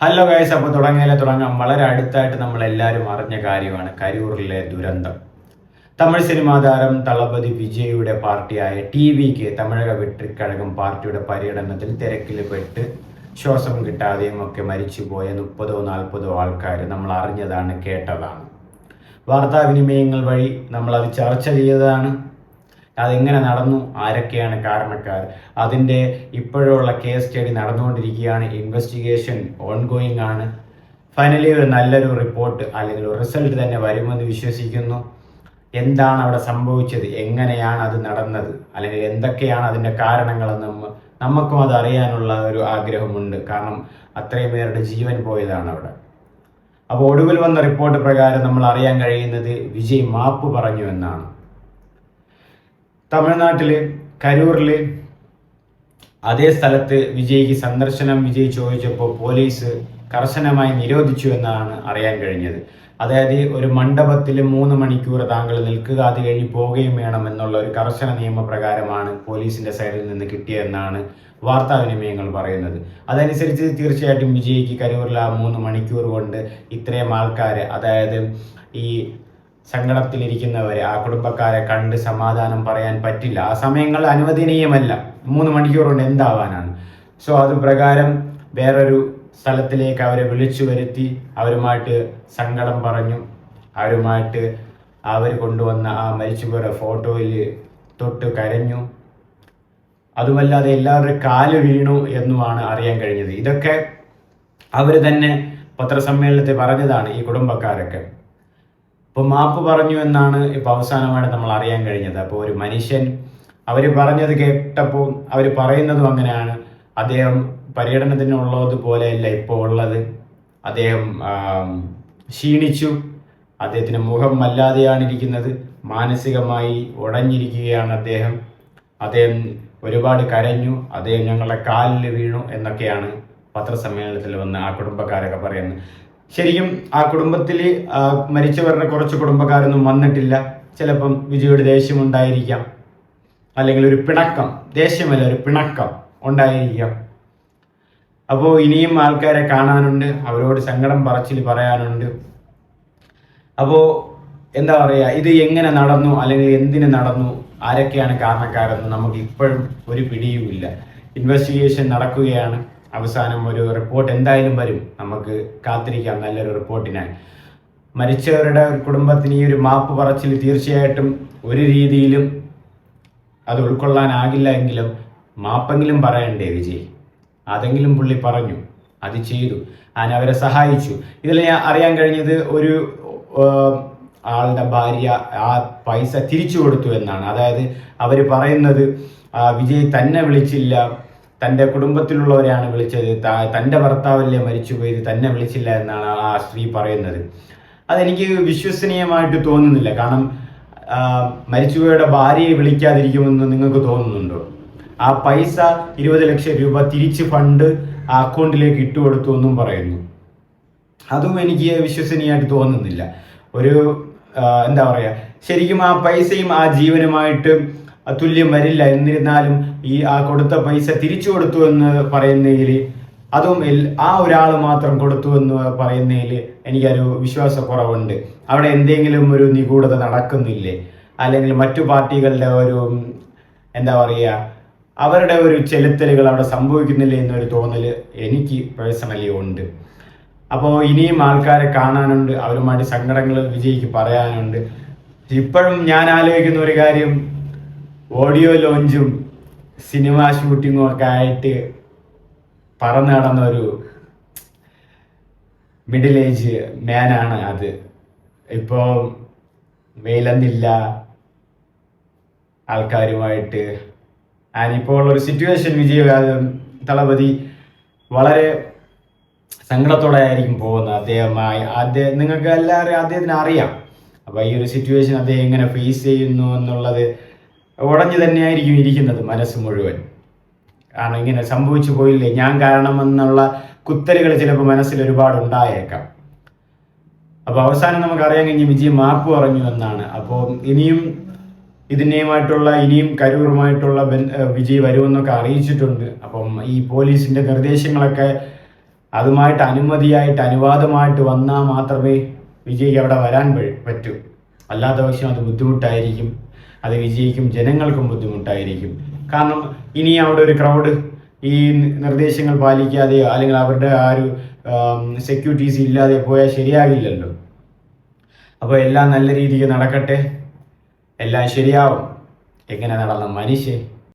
Hello guys അപ്പോൾ തുടങ്ങിയാലേ തുടങ്ങാം. വളരെ അടുത്തായിട്ട് നമ്മൾ എല്ലാവരും അറിഞ്ഞ കാര്യമാണ്. കരൂറിലെ ദുരന്തം. തമിഴ് സിനിമാ താരം തളപതി വിജയുടെ പാർട്ടിയായ ടി വിക്ക് തമിഴക വെട്ടിക്കഴകം പാർട്ടിയുടെ പര്യടനത്തിൽ തിരക്കിൽ പെട്ട് ശ്വാസം കിട്ടാതെയും ഒക്കെ മരിച്ചുപോയ മുപ്പതോ നാൽപ്പതോ ആൾക്കാർ നമ്മൾ അറിഞ്ഞതാണ് കേട്ടതാണ്. വാർത്താവിനിമയങ്ങൾ വഴി നമ്മൾ അത് ചർച്ച ചെയ്തതാണ്. അതെങ്ങനെ നടന്നു? ആരൊക്കെയാണ് കാരണക്കാർ? അതിന്റെ ഇപ്പോഴുള്ള കേസ് സ്റ്റഡി നടന്നുകൊണ്ടിരിക്കുകയാണ്. ഇൻവെസ്റ്റിഗേഷൻ ഓൺഗോയിങ് ആണ്. ഫൈനലി ഒരു നല്ലൊരു റിപ്പോർട്ട് അല്ലെങ്കിൽ റിസൾട്ട് തന്നെ വരുമെന്ന് വിശ്വസിക്കുന്നു. എന്താണ് അവിടെ സംഭവിച്ചത്? എങ്ങനെയാണ് അത് നടന്നത്? അല്ലെങ്കിൽ എന്തൊക്കെയാണ് അതിന്റെ കാരണങ്ങളെന്ന് നമുക്കും അത് അറിയാനുള്ള ഒരു ആഗ്രഹമുണ്ട്. കാരണം അത്രയും പേരുടെ ജീവൻ പോയതാണ് അവിടെ. അപ്പോൾ ഒടുവിൽ വന്ന റിപ്പോർട്ട് പ്രകാരം നമ്മൾ അറിയാൻ കഴിയുന്നത് വിജയ് മാപ്പ് പറഞ്ഞു എന്നാണ്. തമിഴ്നാട്ടിൽ കരൂറിൽ അതേ സ്ഥലത്ത് വിജയ്ക്ക് സന്ദർശനം വിജയ് ചോദിച്ചപ്പോൾ പോലീസ് കർശനമായി നിരോധിച്ചു എന്നാണ് അറിയാൻ കഴിഞ്ഞത്. അതായത് ഒരു മണ്ഡപത്തിൽ മൂന്ന് മണിക്കൂർ താങ്കൾ നിൽക്കുക അത് കഴിഞ്ഞ് പോവുകയും വേണം എന്നുള്ള ഒരു കർശന നിയമപ്രകാരമാണ് പോലീസിന്റെ സൈഡിൽ നിന്ന് കിട്ടിയതെന്നാണ് വാർത്താവിനിമയങ്ങൾ പറയുന്നത്. അതനുസരിച്ച് തീർച്ചയായിട്ടും വിജയ്ക്ക് കരൂരിൽ ആ മൂന്ന് മണിക്കൂർ കൊണ്ട് ഇത്രയും ആൾക്കാർ അതായത് ഈ സങ്കടത്തിലിരിക്കുന്നവരെ ആ കുടുംബക്കാരെ കണ്ട് സമാധാനം പറയാൻ പറ്റില്ല. ആ സമയങ്ങൾ അനുവദനീയമല്ല. മൂന്ന് മണിക്കൂർ കൊണ്ട് എന്താവാനാണ്? സോ അത് പ്രകാരം വേറൊരു സ്ഥലത്തിലേക്ക് അവരെ വിളിച്ചു വരുത്തി അവരുമായിട്ട് സങ്കടം പറഞ്ഞു. അവരുമായിട്ട് അവർ കൊണ്ടുവന്ന ആ മരിച്ചുപോയ ഫോട്ടോയിൽ തൊട്ട് കരഞ്ഞു. അതുമല്ലാതെ എല്ലാവരുടെ കാൽ വീണു എന്നുമാണ് അറിയാൻ കഴിഞ്ഞത്. ഇതൊക്കെ അവർ തന്നെ പത്രസമ്മേളനത്തിൽ പറഞ്ഞതാണ് ഈ കുടുംബക്കാരൊക്കെ. ഇപ്പൊ മാപ്പ് പറഞ്ഞു എന്നാണ് ഇപ്പോൾ അവസാനമായിട്ട് നമ്മൾ അറിയാൻ കഴിഞ്ഞത്. അപ്പോൾ ഒരു മനുഷ്യൻ അവർ പറഞ്ഞത് കേട്ടപ്പോൾ അവർ പറയുന്നതും അങ്ങനെയാണ്. അദ്ദേഹം പര്യടനത്തിനുള്ളത് പോലെയല്ല ഇപ്പോൾ ഉള്ളത്. അദ്ദേഹം ക്ഷീണിച്ചു. അദ്ദേഹത്തിന്റെ മുഖം വല്ലാതെയാണ് ഇരിക്കുന്നത്. മാനസികമായി ഉടഞ്ഞിരിക്കുകയാണ് അദ്ദേഹം. അദ്ദേഹം ഒരുപാട് കരഞ്ഞു. അദ്ദേഹം ഞങ്ങളുടെ കാലിൽ വീണു എന്നൊക്കെയാണ് പത്രസമ്മേളനത്തിൽ വന്ന് ആ കുടുംബക്കാരൊക്കെ പറയുന്നത്. ശരിക്കും ആ കുടുംബത്തിൽ മരിച്ചവരുടെ കുറച്ച് കുടുംബക്കാരൊന്നും വന്നിട്ടില്ല. ചിലപ്പം വിജയുടെ ദേഷ്യം ഉണ്ടായിരിക്കാം. അല്ലെങ്കിൽ ഒരു പിണക്കം ദേഷ്യമല്ല ഒരു പിണക്കം ഉണ്ടായിരിക്കാം. അപ്പോൾ ഇനിയും ആൾക്കാരെ കാണാനുണ്ട്. അവരോട് സങ്കടം പറച്ചിൽ പറയാനുണ്ട്. അപ്പോൾ എന്താ പറയുക ഇത് എങ്ങനെ നടന്നു അല്ലെങ്കിൽ എന്തിന് നടന്നു ആരൊക്കെയാണ് കാരണക്കാരെന്ന് നമുക്ക് ഇപ്പോഴും ഒരു പിടിയുമില്ല. ഇൻവെസ്റ്റിഗേഷൻ നടക്കുകയാണ്. അവസാനം ഒരു റിപ്പോർട്ട് എന്തായാലും വരും. നമുക്ക് കാത്തിരിക്കാം നല്ലൊരു റിപ്പോർട്ടിനായി മരിച്ചവരുടെ കുടുംബത്തിന് ഈ ഒരു മാപ്പ് പറച്ചിൽ തീർച്ചയായിട്ടും ഒരു രീതിയിലും അത് ഉൾക്കൊള്ളാനാകില്ല എങ്കിലും മാപ്പെങ്കിലും പറയണ്ടേ വിജയ് അതെങ്കിലും പുള്ളി പറഞ്ഞു. അത് ചെയ്തു. ഞാൻ അവരെ സഹായിച്ചു. ഇതിൽ ഞാൻ അറിയാൻ കഴിഞ്ഞത് ഒരു ആളുടെ ഭാര്യ ആ പൈസ തിരിച്ചു കൊടുത്തു എന്നാണ്. അതായത് അവർ പറയുന്നത് വിജയ് തന്നെ വിളിച്ചില്ല. തന്റെ കുടുംബത്തിലുള്ളവരെയാണ് വിളിച്ചത്. തന്റെ ഭർത്താവല്ലേ മരിച്ചുപോയത് തന്നെ വിളിച്ചില്ല എന്നാണ് ആ സ്ത്രീ പറയുന്നത്. അതെനിക്ക് വിശ്വസനീയമായിട്ട് തോന്നുന്നില്ല. കാരണം മരിച്ചുപോയുടെ ഭാര്യയെ വിളിക്കാതിരിക്കുമെന്ന് നിങ്ങൾക്ക് തോന്നുന്നുണ്ടോ? ആ പൈസ ഇരുപത് ലക്ഷം രൂപ തിരിച്ച് ഫണ്ട് ആ അക്കൗണ്ടിലേക്ക് ഇട്ടുകൊടുത്തു എന്നും പറയുന്നു. അതും എനിക്ക് വിശ്വസനീയമായിട്ട് തോന്നുന്നില്ല. ഒരു എന്താ പറയുക ശരിക്കും ആ പൈസയും ആ ജീവനുമായിട്ട് തുല്യം വരില്ല എന്നിരുന്നാലും ഈ ആ കൊടുത്ത പൈസ തിരിച്ചു കൊടുത്തു എന്ന് പറയുന്നതിൽ അതും ആ ഒരാൾ മാത്രം കൊടുത്തു എന്ന് പറയുന്നതിൽ എനിക്കൊരു വിശ്വാസക്കുറവുണ്ട്. അവിടെ എന്തെങ്കിലും ഒരു നിഗൂഢത നടക്കുന്നില്ലേ? അല്ലെങ്കിൽ മറ്റു പാർട്ടികളുടെ ഒരു എന്താ പറയുക അവരുടെ ഒരു ചെലുത്തലുകൾ അവിടെ സംഭവിക്കുന്നില്ല എന്നൊരു തോന്നൽ എനിക്ക് പേഴ്സണലി ഉണ്ട്. അപ്പോൾ ഇനിയും ആൾക്കാരെ കാണാനുണ്ട് അവരുമായിട്ട് സങ്കടങ്ങൾ വിജയിക്ക് പറയാനുണ്ട്. ഇപ്പോഴും ഞാൻ ആലോചിക്കുന്ന ഒരു കാര്യം ഓഡിയോ ലോഞ്ചും സിനിമ ഷൂട്ടിങ്ങും ഒക്കെ ആയിട്ട് പറന്നു നടന്ന ഒരു മിഡിൽ ഏജ് മാനാണ് അത്. ഇപ്പോൾ വെയിലെന്നില്ല ആൾക്കാരുമായിട്ട്. ഇപ്പോൾ ഉള്ളൊരു സിറ്റുവേഷൻ വിജയ തളപതി വളരെ സങ്കടത്തോടെ ആയിരിക്കും പോകുന്നത്. അദ്ദേഹമായി അദ്ദേഹം നിങ്ങൾക്ക് എല്ലാവരും അദ്ദേഹത്തിന് അറിയാം അപ്പോൾ ഈ ഒരു സിറ്റുവേഷൻ അദ്ദേഹം എങ്ങനെ ഫേസ് ചെയ്യുന്നു എന്നുള്ളത് ഉടഞ്ഞു തന്നെയായിരിക്കും ഇരിക്കുന്നത് മനസ്സ് മുഴുവൻ. കാരണം ഇങ്ങനെ സംഭവിച്ചു പോയില്ലേ? ഞാൻ കാരണമെന്നുള്ള കുത്തലുകൾ ചിലപ്പോൾ മനസ്സിൽ ഒരുപാട് ഉണ്ടായേക്കാം. അപ്പോൾ അവസാനം നമുക്ക് അറിയാൻ കഴിഞ്ഞ വിജയ് മാപ്പ് പറഞ്ഞു എന്നാണ്. അപ്പോൾ ഇനിയും ഇതിനെയുമായിട്ടുള്ള ഇനിയും കരൂറുമായിട്ടുള്ള വിജയ് വരുമെന്നൊക്കെ അറിയിച്ചിട്ടുണ്ട്. അപ്പം ഈ പോലീസിന്റെ നിർദ്ദേശങ്ങളൊക്കെ അതുമായിട്ട് അനുമതിയായിട്ട് അനുവാദമായിട്ട് വന്നാൽ മാത്രമേ വിജയ്ക്ക് അവിടെ വരാൻ പറ്റൂ. അല്ലാത്ത പക്ഷം അത് ബുദ്ധിമുട്ടായിരിക്കും അത് വിജയിക്കും ജനങ്ങൾക്കും ബുദ്ധിമുട്ടായിരിക്കും. കാരണം ഇനി അവിടെ ഒരു ക്രൗഡ് ഈ നിർദ്ദേശങ്ങൾ പാലിക്കാതെ അല്ലെങ്കിൽ അവരുടെ ആ ഒരു സെക്യൂരിറ്റീസ് ഇല്ലാതെ പോയാൽ ശരിയാകില്ലല്ലോ അപ്പോൾ എല്ലാം നല്ല രീതിക്ക് നടക്കട്ടെ. എല്ലാം ശരിയാവും. എങ്ങനെ നടന്ന മനുഷ്യൻ?